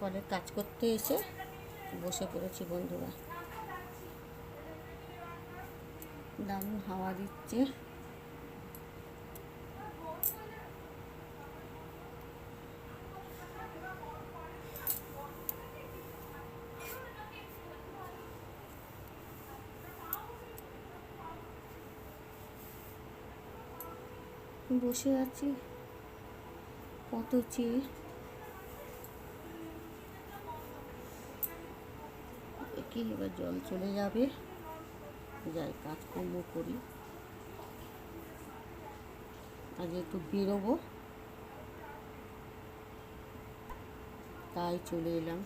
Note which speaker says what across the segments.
Speaker 1: কলে কাজ করতে এসে বসে পড়েছি বন্ধুরা। দারুণ হাওয়া দিচ্ছে। বসে আছি। কত চেয়ে কি এবার জল চলে যাবে। যাই, কাজকর্ম করি। আজ একটু বেরোবো। তাই চলে এলাম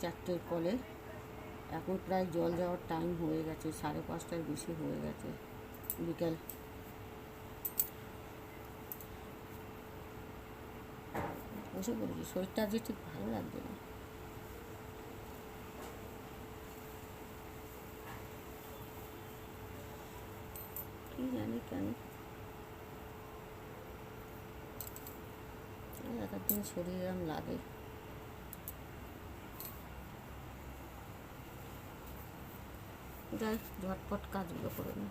Speaker 1: চারটের কলে। এখন প্রায় জল যাওয়ার টাইম হয়ে গেছে, সাড়ে পাঁচটার বেশি হয়ে গেছে। বিকাল। বসে পড়েছি, শরীরটা আজকে ঠিক ভালো লাগছে না। কি জানি কেন। এক একদিন শরীর এরম লাগে। যাই ঝটপট কাজগুলো করে নিই